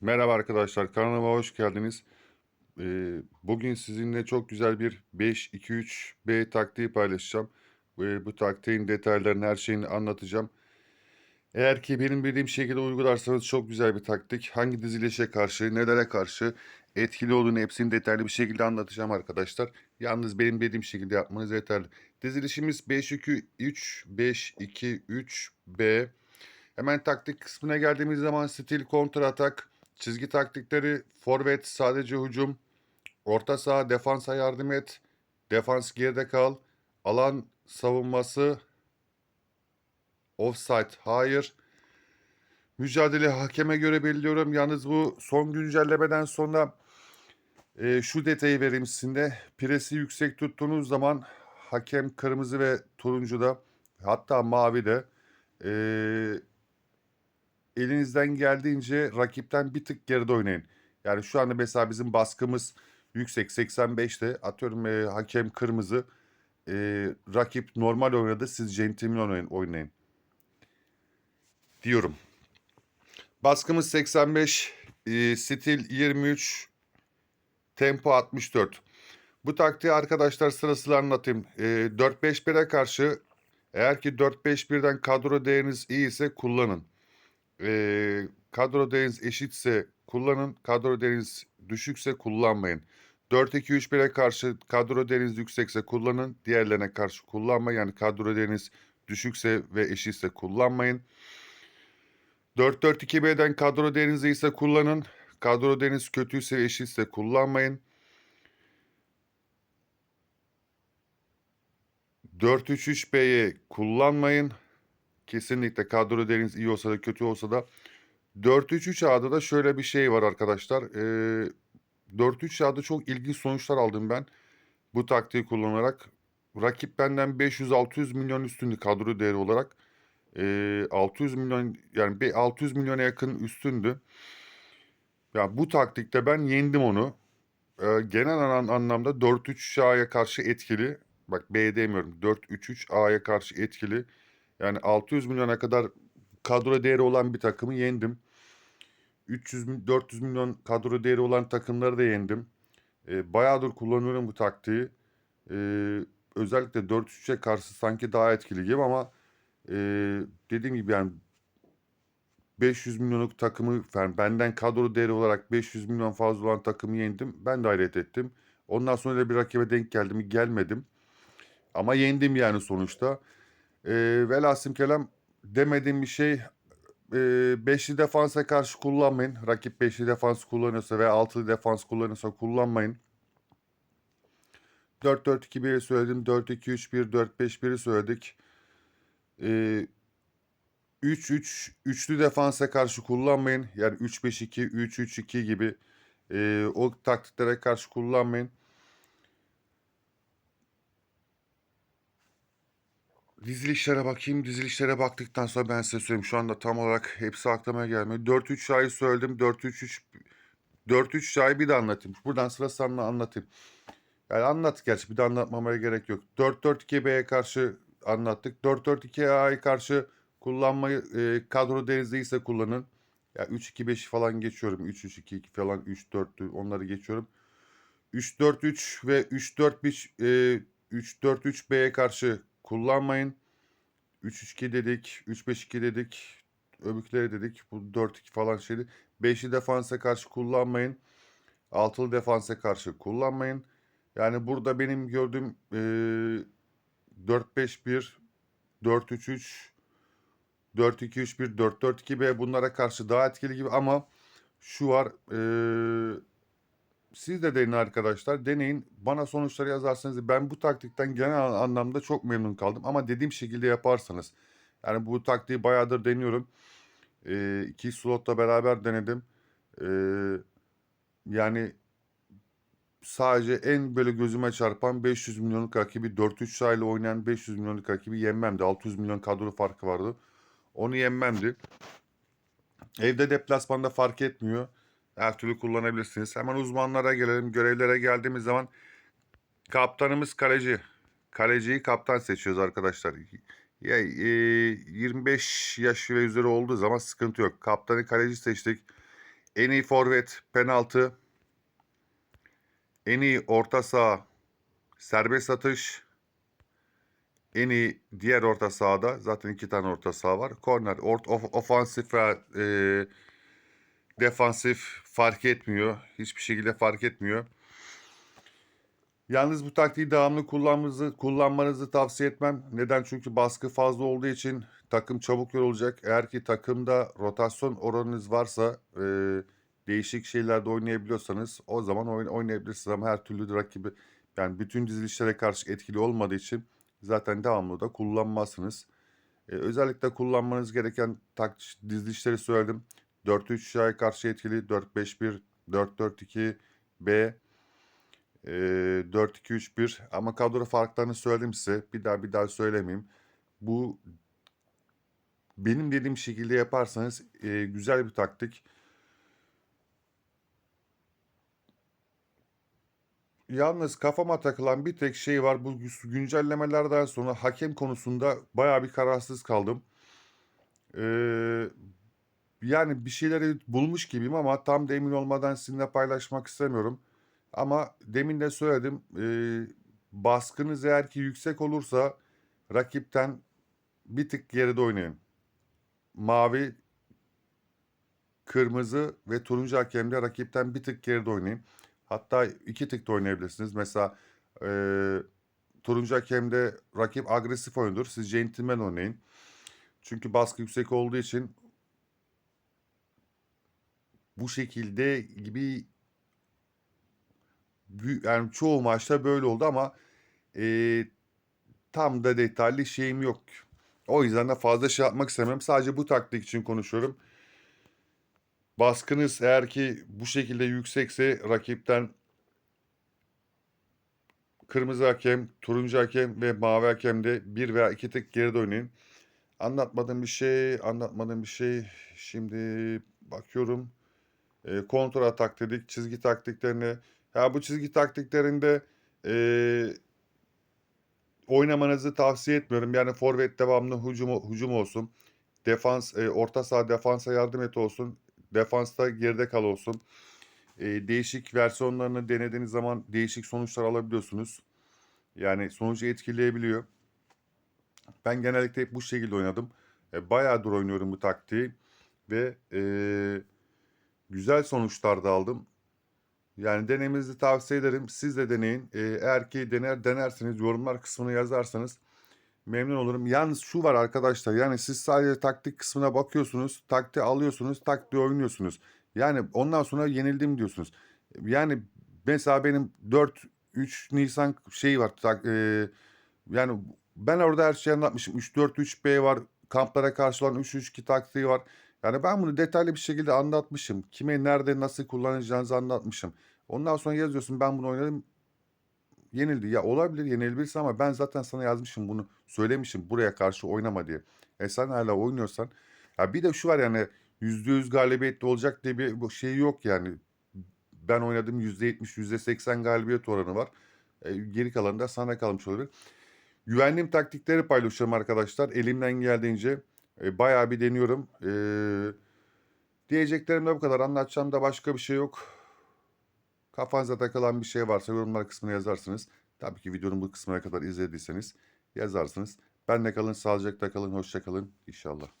Merhaba arkadaşlar, kanalıma hoş geldiniz. Ee, bugün sizinle çok güzel bir 5-2-3-B taktiği paylaşacağım. Ee, bu taktiğin detaylarını, her şeyini anlatacağım. Eğer ki benim bildiğim şekilde uygularsanız çok güzel bir taktik. Hangi dizilişe karşı, nelere karşı etkili olduğunu hepsini detaylı bir şekilde anlatacağım arkadaşlar. Yalnız benim dediğim şekilde yapmanız yeterli. Dizilişimiz 5-2-3, 5-2-3-B. Hemen taktik kısmına geldiğimiz zaman stil, kontra atak, çizgi taktikleri, forvet, sadece hücum, orta saha, defansa yardım et, defans geride kal, alan savunması, offside, hayır. Mücadele hakeme göre belirliyorum. Yalnız bu son güncellemeden sonra e, şu detayı vereyim sizinle. Presi yüksek tuttuğunuz zaman hakem kırmızı ve turuncuda hatta mavi de e, elinizden geldiğince rakipten bir tık geride oynayın. Yani şu anda mesela bizim baskımız yüksek 85'te atıyorum e, hakem kırmızı e, rakip normal oynadı siz centilmen oynayın, oynayın diyorum. Baskımız 85, e, stil 23, tempo 64. Bu taktiği arkadaşlar sırasıyla anlatayım. E, 4-5-1'e karşı eğer ki 4-5-1'den kadro değeriniz iyi ise kullanın. E, kadro değeriniz eşitse kullanın. Kadro değeriniz düşükse kullanmayın. 4-2-3-1'e karşı kadro değeriniz yüksekse kullanın. Diğerlerine karşı kullanmayın. Yani kadro değeriniz düşükse ve eşitse kullanmayın. 4-4-2-B'den kadro değeriniz iyiyse kullanın. Kadro değeriniz kötüyse ve eşitse kullanmayın. 4-3-3-B'yi kullanmayın. Kesinlikle kadro değeriniz iyi olsa da kötü olsa da 4-3-3-A'da da şöyle bir şey var arkadaşlar. Ee, 4-3-A'da çok ilginç sonuçlar aldım ben. Bu taktiği kullanarak. Rakip benden 500-600 milyon üstündü kadro değeri olarak. Ee, 600 milyon yani bir 600 milyona yakın üstündü. Ya bu taktikte ben yendim onu. Ee, genel an- anlamda 4-3-A'ya karşı etkili. Bak B demiyorum. 4-3-3-A'ya karşı etkili. Yani 600 milyona kadar kadro değeri olan bir takımı yendim. 300 mi- 400 milyon kadro değeri olan takımları da yendim. Ee, bayağıdır kullanıyorum bu taktiği. Ee, özellikle 4-3'e karşı sanki daha etkili gibi ama e, dediğim gibi yani 500 milyonluk takımı yani benden kadro değeri olarak 500 milyon fazla olan takımı yendim. Ben de hayret ettim. Ondan sonra da bir rakibe denk geldim. Gelmedim. Ama yendim yani sonuçta. Ee, velhasım kelam demediğim bir şey e, beşli defansa karşı kullanmayın. Rakip beşli defans kullanıyorsa veya altılı defans kullanıyorsa kullanmayın. 4-4-2-1'i söyledim. 4-2-3-1, 4-5-1'i söyledik. Ee, 3-3 üçlü defansa karşı kullanmayın. Yani 3-5-2, 3-3-2 gibi e, o taktiklere karşı kullanmayın. Dizilişlere bakayım. Dizilişlere baktıktan sonra ben size söyleyeyim. Şu anda tam olarak hepsi aklıma gelmiyor. 4-3 şayı söyledim. 4-3-3 4-3 şayı bir de anlatayım. Buradan sırasıyla anlatayım. Yani anlat gerçi bir de anlatmamaya gerek yok. 4-4-2-B'ye karşı anlattık. 4-4-2-A'ya karşı kullanmayı e, kadro değeriniz değilse kullanın. Ya 3-2-5 falan geçiyorum. 3-3-2 falan 3-4'lü onları geçiyorum. 3-4-3 ve 3-4-5 e, 3-4-3-B'ye karşı kullanmayın. 3-3-2 dedik, 3-5-2 dedik, öbürküleri dedik. Bu 4-2 falan şeydi. 5'li defansa karşı kullanmayın. 6'lı defansa karşı kullanmayın. Yani burada benim gördüğüm e, 4-5-1, 4-3-3, 4-2-3-1, 4-4-2-B bunlara karşı daha etkili gibi ama şu var e, siz de deneyin arkadaşlar. Deneyin. Bana sonuçları yazarsanız ben bu taktikten genel anlamda çok memnun kaldım. Ama dediğim şekilde yaparsanız. Yani bu taktiği bayağıdır deniyorum. E, iki slotla beraber denedim. E, yani sadece en böyle gözüme çarpan 500 milyonluk rakibi 4-3 sayıyla oynayan 500 milyonluk rakibi yenmemdi. 600 milyon kadro farkı vardı. Onu yenmemdi. Evde deplasmanda fark etmiyor. Her türlü kullanabilirsiniz. Hemen uzmanlara gelelim. Görevlere geldiğimiz zaman kaptanımız kaleci. Kaleciyi kaptan seçiyoruz arkadaşlar. Ya, e, 25 yaş ve üzeri olduğu zaman sıkıntı yok. Kaptanı kaleci seçtik. En iyi forvet penaltı. En iyi orta saha serbest atış. En iyi diğer orta sahada zaten iki tane orta saha var. Korner, ort, of, ofansif e, defansif fark etmiyor. Hiçbir şekilde fark etmiyor. Yalnız bu taktiği devamlı kullanmanızı, kullanmanızı tavsiye etmem. Neden? Çünkü baskı fazla olduğu için takım çabuk yorulacak. Eğer ki takımda rotasyon oranınız varsa e, değişik şeylerde oynayabiliyorsanız o zaman oyn oynayabilirsiniz. Ama her türlü rakibi yani bütün dizilişlere karşı etkili olmadığı için zaten devamlı da kullanmazsınız. E, özellikle kullanmanız gereken dizilişleri söyledim. 4-3'e karşı etkili 4-5-1, 4-4-2, B, e, 4-2-3-1 ama kadro farklarını söyledim size. Bir daha bir daha söylemeyeyim. Bu benim dediğim şekilde yaparsanız e, güzel bir taktik. Yalnız kafama takılan bir tek şey var. Bu güncellemelerden sonra hakem konusunda bayağı bir kararsız kaldım. Ee, yani bir şeyleri bulmuş gibiyim ama tam da emin olmadan sizinle paylaşmak istemiyorum. Ama demin de söyledim. E, baskınız eğer ki yüksek olursa rakipten bir tık geride oynayın. Mavi, kırmızı ve turuncu hakemde rakipten bir tık geride oynayın. Hatta iki tık da oynayabilirsiniz. Mesela e, turuncu hakemde rakip agresif oyundur. Siz centilmen oynayın. Çünkü baskı yüksek olduğu için bu şekilde gibi yani çoğu maçta böyle oldu ama e, tam da detaylı şeyim yok. O yüzden de fazla şey yapmak istemem. Sadece bu taktik için konuşuyorum. Baskınız eğer ki bu şekilde yüksekse rakipten kırmızı hakem, turuncu hakem ve mavi hakemde bir veya iki tık geride oynayın. Anlatmadığım bir şey, anlatmadığım bir şey. Şimdi bakıyorum. E, kontrol atak dedik, çizgi taktiklerine. Ha bu çizgi taktiklerinde e, oynamanızı tavsiye etmiyorum. Yani forvet devamlı hücum, hücum olsun. Defans, e, orta saha defansa yardım et olsun. Defansta geride kal olsun. E, değişik versiyonlarını denediğiniz zaman değişik sonuçlar alabiliyorsunuz. Yani sonucu etkileyebiliyor. Ben genellikle hep bu şekilde oynadım. E, bayağıdır oynuyorum bu taktiği. Ve e, güzel sonuçlar da aldım. Yani denemenizi tavsiye ederim. Siz de deneyin. E, eğer ki dener denerseniz yorumlar kısmına yazarsanız memnun olurum. Yalnız şu var arkadaşlar. Yani siz sadece taktik kısmına bakıyorsunuz. Taktiği alıyorsunuz. Taktiği oynuyorsunuz. Yani ondan sonra yenildim diyorsunuz. Yani mesela benim 4 3 Nisan şey var. Tak, e, yani ben orada her şeyi anlatmışım. 3-4-3-B var. Kamplara karşı olan 3-3-2 taktiği var. Yani ben bunu detaylı bir şekilde anlatmışım. Kime nerede nasıl kullanacağınızı anlatmışım. Ondan sonra yazıyorsun ben bunu oynadım. Yenildi. Ya olabilir yenilebilirsin ama ben zaten sana yazmışım bunu. Söylemişim buraya karşı oynama diye. E sen hala oynuyorsan. Ya bir de şu var yani %100 galibiyetli olacak diye bir şey yok yani. Ben oynadım %70, %80 galibiyet oranı var. E, geri kalanı da sana kalmış olabilir. Güvenliğim taktikleri paylaşıyorum arkadaşlar. Elimden geldiğince e, bayağı bir deniyorum. E, diyeceklerim de bu kadar. Anlatacağım da başka bir şey yok. Kafanıza takılan bir şey varsa yorumlar kısmına yazarsınız. Tabii ki videonun bu kısmına kadar izlediyseniz yazarsınız. Ben de kalın, sağlıcakla kalın, hoşça kalın inşallah.